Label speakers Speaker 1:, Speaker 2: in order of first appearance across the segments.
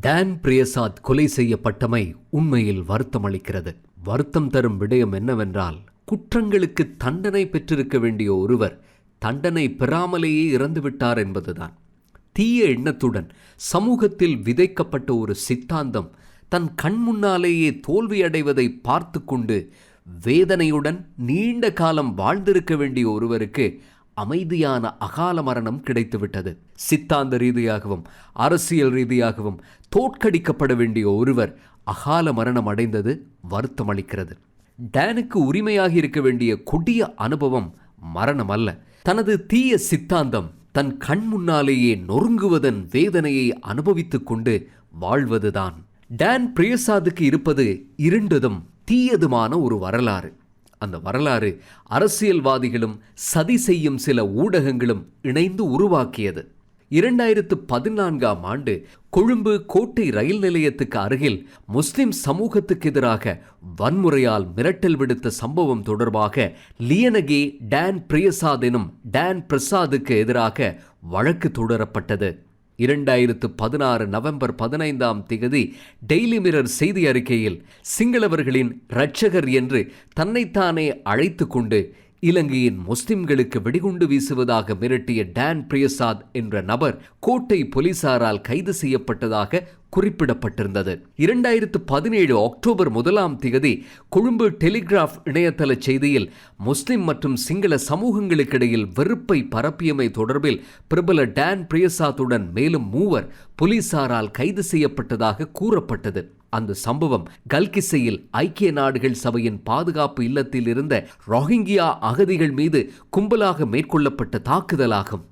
Speaker 1: Don Priyasath கொலை செய்யப்பட்டமை உண்மையில் வருத்தம் அளிக்கிறது வருத்தம் தரும் விடயம் என்னவென்றால் குற்றங்களுக்கு தண்டனை பெற்றிருக்க வேண்டிய ஒருவர் தண்டனை பெறாமலேயே இறந்துவிட்டார் என்பதுதான். தீய எண்ணத்துடன் சமூகத்தில் விதைக்கப்பட்ட ஒரு சித்தாந்தம் தன் கண் முன்னாலேயே தோல்வியடைவதை பார்த்து கொண்டு வேதனையுடன் நீண்ட காலம் வாழ்ந்திருக்க வேண்டிய ஒருவருக்கு அமைதியான அகால மரணம் கிடைத்துவிட்டது. சித்தாந்த ரீதியாகவும் அரசியல் ரீதியாகவும் தோற்கடிக்கப்பட வேண்டிய ஒருவர் அகால மரணம் அடைந்தது வருத்தமளிக்கிறது. டேனுக்கு உரிமையாக இருக்க வேண்டிய கொடிய அனுபவம் மரணம் அல்ல தனது தீய சித்தாந்தம் தன் கண் முன்னாலேயே நொறுங்குவதன் வேதனையை அனுபவித்துக் கொண்டு வாழ்வதுதான். டேன் பிரியசாதுக்கு இருப்பது இருண்டதும் தீயதுமான ஒரு வரலாறு. அந்த வரலாறு அரசியல்வாதிகளும் சதி செய்யும் சில ஊடகங்களும் இணைந்து உருவாக்கியது. இரண்டாயிரத்து பதினான்காம் ஆண்டு கொழும்பு கோட்டை ரயில் நிலையத்துக்கு அருகில் முஸ்லிம் சமூகத்துக்கு எதிராக வன்முறையால் மிரட்டல் விடுத்த சம்பவம் தொடர்பாக லியனகே டான் பிரியசாத் எனும் டேன் பிரசாதுக்கு எதிராக வழக்கு தொடரப்பட்டது. இரண்டாயிரத்து பதினாறு நவம்பர் பதினைந்தாம் திகதி டெய்லி மிரர் செய்தி அறிக்கையில் சிங்களவர்களின் இரட்சகர் என்று தன்னைத்தானே அழைத்து கொண்டு இலங்கையின் முஸ்லிம்களுக்கு வெடிகுண்டு வீசுவதாக மிரட்டிய டான் பிரியசாத் என்ற நபர் கோட்டை போலீசாரால் கைது செய்யப்பட்டதாக குறிப்பிடப்பட்டிருந்தது. இரண்டாயிரத்து பதினேழு அக்டோபர் முதலாம் திகதி கொழும்பு டெலிகிராஃப் இணையதள செய்தியில் முஸ்லிம் மற்றும் சிங்கள சமூகங்களுக்கிடையில் வெறுப்பை பரப்பியமை தொடர்பில் பிரபல டான் பிரியசாத்துடன் மேலும் மூவர் போலீசாரால் கைது செய்யப்பட்டதாக கூறப்பட்டது. அந்த சம்பவம் கல்கிசையில் ஐக்கிய நாடுகள் சபையின் பாதுகாப்பு இல்லத்தில் இருந்த ரோஹிங்கியா அகதிகள் மீது கும்பலாக மேற்கொள்ளப்பட்ட தாக்குதலாகும்.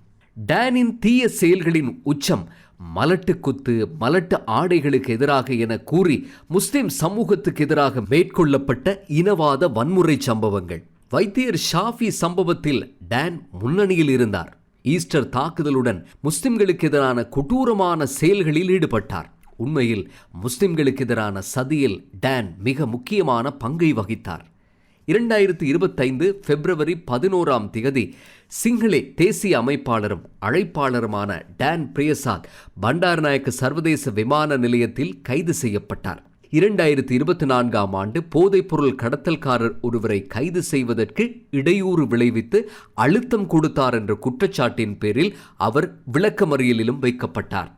Speaker 1: டேனின் தீய செயல்களின் உச்சம் மலட்டு குத்து மலட்டு ஆடைகளுக்கு எதிராக என கூறி முஸ்லிம் சமூகத்துக்கு எதிராக மேற்கொள்ளப்பட்ட இனவாத வன்முறை சம்பவங்கள். வைத்தியர் ஷாஃபி சம்பவத்தில் டேன் முன்னணியில் இருந்தார். ஈஸ்டர் தாக்குதலுடன் முஸ்லிம்களுக்கு எதிரான கொடூரமான செயல்களில் ஈடுபட்டார். உண்மையில் முஸ்லிம்களுக்கு எதிரான சதியில் டேன் மிக முக்கியமான பங்கை வகித்தார். இரண்டாயிரத்து இருபத்தைந்து பிப்ரவரி பதினோராம் திகதி சிங்களே தேசிய அமைப்பாளரும் அழைப்பாளருமான டான் பிரியசாத் பண்டாரநாயக்க சர்வதேச விமான நிலையத்தில் கைது செய்யப்பட்டார். இரண்டாயிரத்தி இருபத்தி நான்காம் ஆண்டு போதைப்பொருள் கடத்தல்காரர் ஒருவரை கைது செய்வதற்கு இடையூறு விளைவித்து அழுத்தம் கொடுத்தார் என்ற குற்றச்சாட்டின் பேரில் அவர் விளக்கமறியலிலும் வைக்கப்பட்டார்.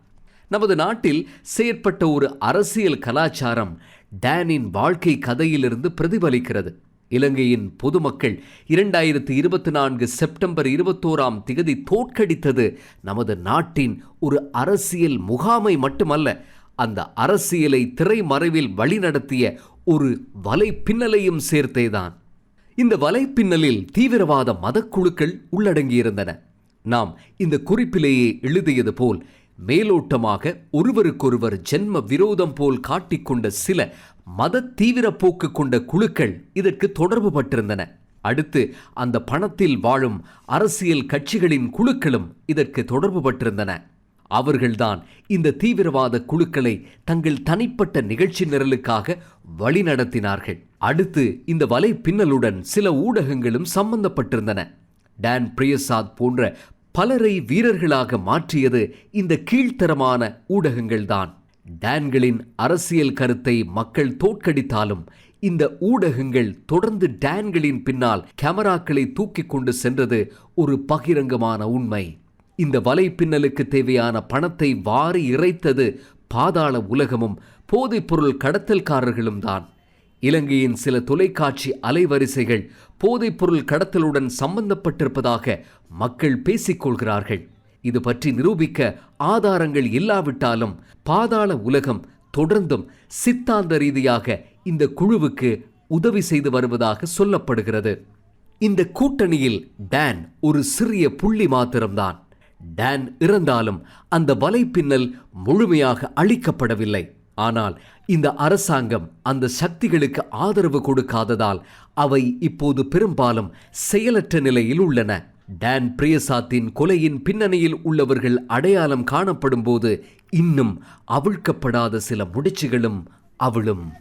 Speaker 1: நமது நாட்டில் செயற்பட்ட ஒரு அரசியல் கலாச்சாரம் டேனின் வாழ்க்கை கதையிலிருந்து பிரதிபலிக்கிறது. இலங்கையின் பொதுமக்கள் இரண்டாயிரத்தி இருபத்தி நான்கு செப்டம்பர் இருபத்தோராம் திகதி தோற்கடித்தது நமது நாட்டின் ஒரு அரசியல் முகாமை மட்டுமல்ல அந்த அரசியலை திரைமறைவில் வழிநடத்திய ஒரு வலைப்பின்னலையும் சேர்த்தேதான். இந்த வலைப்பின்னலில் தீவிரவாத மதக்குழுக்கள் உள்ளடங்கியிருந்தன. நாம் இந்த குறிப்பிலேயே எழுதியது போல் மேலோட்டமாக ஒருவருக்கொருவர் ஜென்ம விரோதம் போல் காட்டிக்கொண்ட சில மத தீவிர போக்கு கொண்ட குழுக்கள் இதற்கு தொடர்பு பட்டிருந்தன அடுத்து அந்த பணத்தில் வாழும் அரசியல் கட்சிகளின் குழுக்களும் இதற்கு தொடர்பு பட்டிருந்தன அவர்கள்தான் இந்த தீவிரவாத குழுக்களை தங்கள் தனிப்பட்ட நிகழ்ச்சி நிரலுக்காக வழிநடத்தினார்கள் அடுத்து இந்த வலை பின்னலுடன் சில ஊடகங்களும் சம்பந்தப்பட்டிருந்தன. டான் பிரியசாத் போன்ற பலரை வீரர்களாக மாற்றியது இந்த கீழ்த்தரமான ஊடகங்கள்தான். டேன்களின் அரசியல் கருத்தை மக்கள் தோற்கடித்தாலும் இந்த ஊடகங்கள் தொடர்ந்து டேன்களின் பின்னால் கேமராக்களை தூக்கி கொண்டு சென்றது ஒரு பகிரங்கமான உண்மை. இந்த வலைப்பின்னலுக்கு தேவையான பணத்தை வாரி இறைத்தது பாதாள உலகமும் போதைப்பொருள் கடத்தல்காரர்களும் தான். இலங்கையின் சில தொலைக்காட்சி அலைவரிசைகள் போதைப்பொருள் கடத்தலுடன் சம்பந்தப்பட்டிருப்பதாக மக்கள் பேசிக்கொள்கிறார்கள். இது பற்றி நிரூபிக்க ஆதாரங்கள் இல்லாவிட்டாலும் பாதாள உலகம் தொடர்ந்தும் சித்தாந்த ரீதியாக இந்த குழுவுக்கு உதவி செய்து வருவதாக சொல்லப்படுகிறது. இந்த கூட்டணியில் டேன் ஒரு சிறிய புள்ளி மாத்திரம்தான். டேன் இறந்தாலும் அந்த வலைப்பின்னல் முழுமையாக அழிக்கப்படவில்லை. ஆனால் இந்த அரசாங்கம் அந்த சக்திகளுக்கு ஆதரவு கொடுக்காததால் அவை இப்போது பெரும்பாலும் செயலற்ற நிலையில் உள்ளன. டான் பிரியசாத்தின் கொலையின் பின்னணியில் உள்ளவர்கள் அடையாளம் காணப்படும் போது இன்னும் அவிழ்க்கப்படாத சில முடிச்சுகளும் அவளும்.